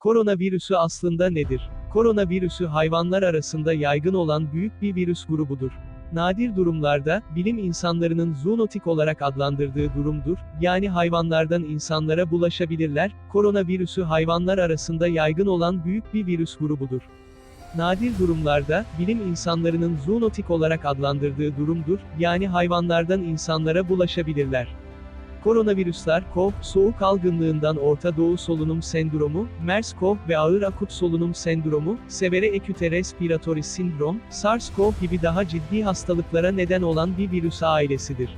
Koronavirüsü aslında nedir? Koronavirüsü hayvanlar arasında yaygın olan büyük bir virüs grubudur. Nadir durumlarda, bilim insanlarının zoonotik olarak adlandırdığı durumdur, yani hayvanlardan insanlara bulaşabilirler, koronavirüsü hayvanlar arasında yaygın olan büyük bir virüs grubudur. Nadir durumlarda, bilim insanlarının zoonotik olarak adlandırdığı durumdur, yani hayvanlardan insanlara bulaşabilirler. Koronavirüsler, CoV, soğuk algınlığından Orta Doğu solunum sendromu, MERS-CoV ve ağır akut solunum sendromu, severe acute respiratory sindrom, SARS-CoV gibi daha ciddi hastalıklara neden olan bir virüs ailesidir.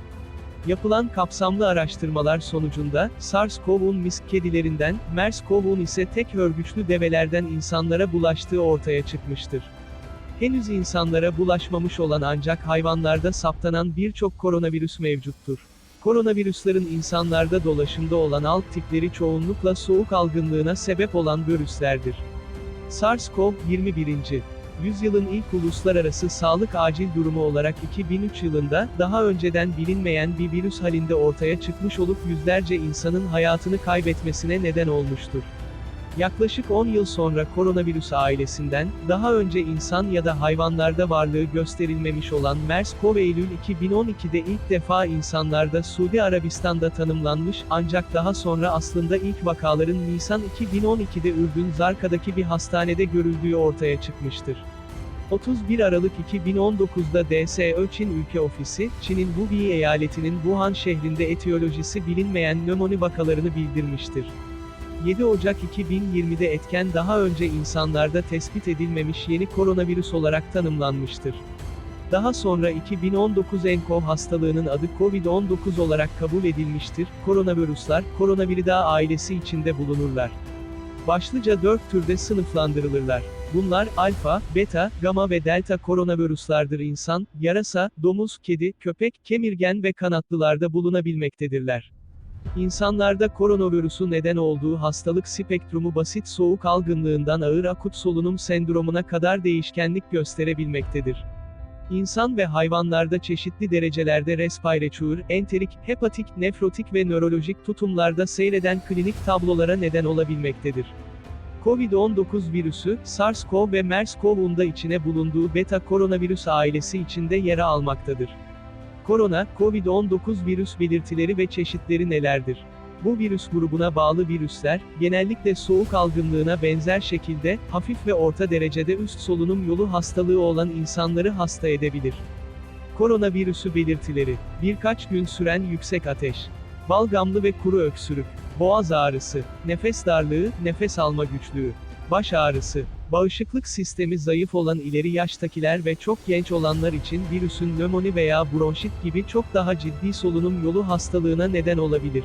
Yapılan kapsamlı araştırmalar sonucunda, SARS-CoV'un misk kedilerinden, MERS-CoV'un ise tek örgüçlü develerden insanlara bulaştığı ortaya çıkmıştır. Henüz insanlara bulaşmamış olan ancak hayvanlarda saptanan birçok koronavirüs mevcuttur. Koronavirüslerin insanlarda dolaşımda olan alt tipleri çoğunlukla soğuk algınlığına sebep olan virüslerdir. SARS-CoV, 21. Yüzyılın ilk uluslararası sağlık acil durumu olarak 2003 yılında, daha önceden bilinmeyen bir virüs halinde ortaya çıkmış olup yüzlerce insanın hayatını kaybetmesine neden olmuştur. Yaklaşık 10 yıl sonra koronavirüs ailesinden, daha önce insan ya da hayvanlarda varlığı gösterilmemiş olan MERS-CoV Eylül 2012'de ilk defa insanlarda Suudi Arabistan'da tanımlanmış, ancak daha sonra aslında ilk vakaların Nisan 2012'de Ürdün Zarka'daki bir hastanede görüldüğü ortaya çıkmıştır. 31 Aralık 2019'da DSÖ Çin Ülke Ofisi, Çin'in Hubei eyaletinin Wuhan şehrinde etiyolojisi bilinmeyen nömoni vakalarını bildirmiştir. 7 Ocak 2020'de etken daha önce insanlarda tespit edilmemiş yeni koronavirüs olarak tanımlanmıştır. Daha sonra 2019 nCoV hastalığının adı COVID-19 olarak kabul edilmiştir. Koronavirüsler, Coronaviridae ailesi içinde bulunurlar. Başlıca 4 türde sınıflandırılırlar. Bunlar, alfa, beta, gamma ve delta koronavirüslerdir insan, yarasa, domuz, kedi, köpek, kemirgen ve kanatlılarda bulunabilmektedirler. İnsanlarda koronavirüsü neden olduğu hastalık spektrumu basit soğuk algınlığından ağır akut solunum sendromuna kadar değişkenlik gösterebilmektedir. İnsan ve hayvanlarda çeşitli derecelerde respiratoire, enterik, hepatik, nefrotik ve nörolojik tutumlarda seyreden klinik tablolara neden olabilmektedir. Covid-19 virüsü, SARS-CoV ve MERS-CoV'un da içine bulunduğu beta koronavirüs ailesi içinde yer almaktadır. Korona, COVID-19 virüs belirtileri ve çeşitleri nelerdir? Bu virüs grubuna bağlı virüsler, genellikle soğuk algınlığına benzer şekilde, hafif ve orta derecede üst solunum yolu hastalığı olan insanları hasta edebilir. Koronavirüsü belirtileri, birkaç gün süren yüksek ateş, balgamlı ve kuru öksürük, boğaz ağrısı, nefes darlığı, nefes alma güçlüğü, baş ağrısı, bağışıklık sistemi zayıf olan ileri yaştakiler ve çok genç olanlar için virüsün nömoni veya bronşit gibi çok daha ciddi solunum yolu hastalığına neden olabilir.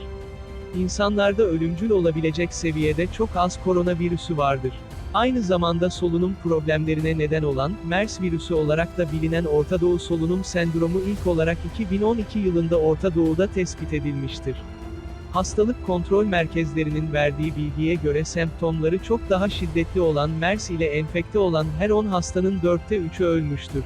İnsanlarda ölümcül olabilecek seviyede çok az koronavirüsü vardır. Aynı zamanda solunum problemlerine neden olan, MERS virüsü olarak da bilinen Orta Doğu solunum sendromu ilk olarak 2012 yılında Orta Doğu'da tespit edilmiştir. Hastalık kontrol merkezlerinin verdiği bilgiye göre semptomları çok daha şiddetli olan MERS ile enfekte olan her 10 hastanın 4'te 3'ü ölmüştür.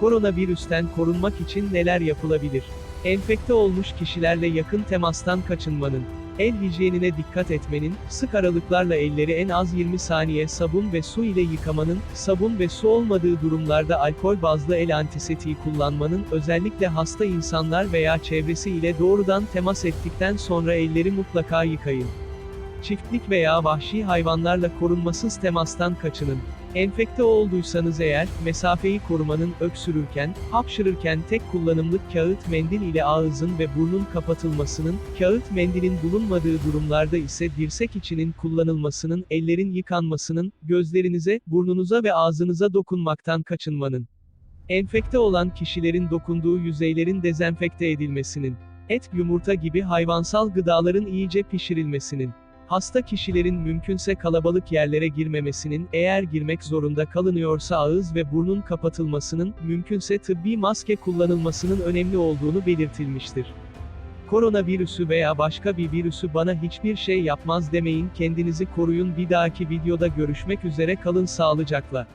Koronavirüsten korunmak için neler yapılabilir? Enfekte olmuş kişilerle yakın temastan kaçınmanın, el hijyenine dikkat etmenin, sık aralıklarla elleri en az 20 saniye sabun ve su ile yıkamanın, sabun ve su olmadığı durumlarda alkol bazlı el antiseptiği kullanmanın, özellikle hasta insanlar veya çevresi ile doğrudan temas ettikten sonra elleri mutlaka yıkayın. Çiftlik veya vahşi hayvanlarla korunmasız temastan kaçının. Enfekte olduysanız eğer, mesafeyi korumanın, öksürürken, hapşırırken tek kullanımlık kağıt mendil ile ağızın ve burnun kapatılmasının, kağıt mendilin bulunmadığı durumlarda ise dirsek içinin kullanılmasının, ellerin yıkanmasının, gözlerinize, burnunuza ve ağzınıza dokunmaktan kaçınmanın. Enfekte olan kişilerin dokunduğu yüzeylerin dezenfekte edilmesinin, et, yumurta gibi hayvansal gıdaların iyice pişirilmesinin, Hasta kişilerin mümkünse kalabalık yerlere girmemesinin, eğer girmek zorunda kalınıyorsa ağız ve burnun kapatılmasının, mümkünse tıbbi maske kullanılmasının önemli olduğunu belirtilmiştir. Koronavirüsü veya başka bir virüsü bana hiçbir şey yapmaz demeyin kendinizi koruyun bir dahaki videoda görüşmek üzere kalın sağlıcakla.